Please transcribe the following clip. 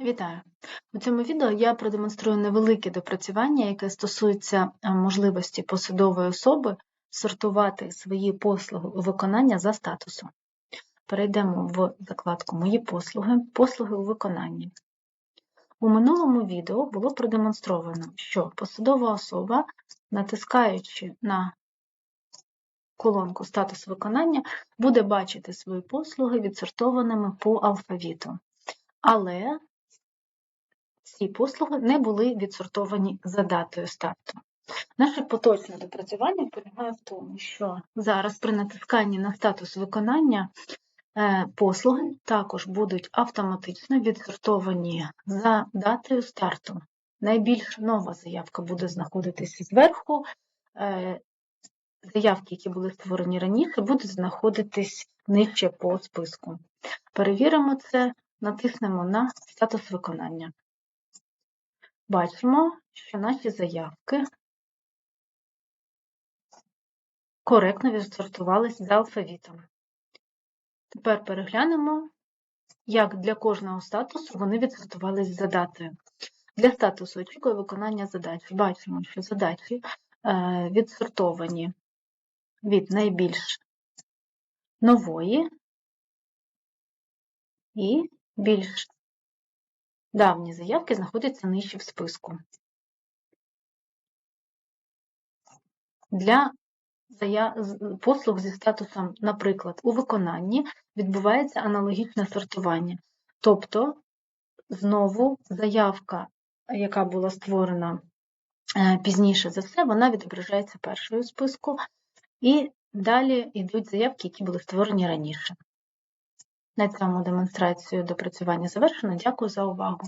Вітаю! У цьому відео я продемонструю невелике допрацювання, яке стосується е, можливості посадової особи сортувати свої послуги у виконання за статусом. Перейдемо в закладку Мої послуги, послуги у виконанні. У минулому відео було продемонстровано, що посадова особа, натискаючи на колонку Статус виконання, буде бачити свої послуги відсортованими по алфавіту. Але ці послуги не були відсортовані за датою старту. Наше поточне допрацювання полягає в тому, що зараз при натисканні на статус виконання е, послуги також будуть автоматично відсортовані за датою старту. Найбільш нова заявка буде знаходитися зверху. е, Заявки, які були створені раніше, будуть знаходитись нижче по списку. Перевіримо це, натиснемо на статус виконання. Бачимо, що наші заявки коректно відсортувались за алфавітом. Тепер переглянемо, як для кожного статусу вони відсортувались за датою. Для статусу очікує виконання задач. Бачимо, що задачі е, відсортовані від найбільш нової і більш давні заявки знаходяться нижче в списку. Для послуг зі статусом, наприклад, у виконанні відбувається аналогічне сортування. Тобто, знову заявка, яка була створена е, пізніше за все, вона відображається першою в списку, і далі йдуть заявки, які були створені раніше. На цьому демонстрацію допрацювання завершено. Дякую за увагу.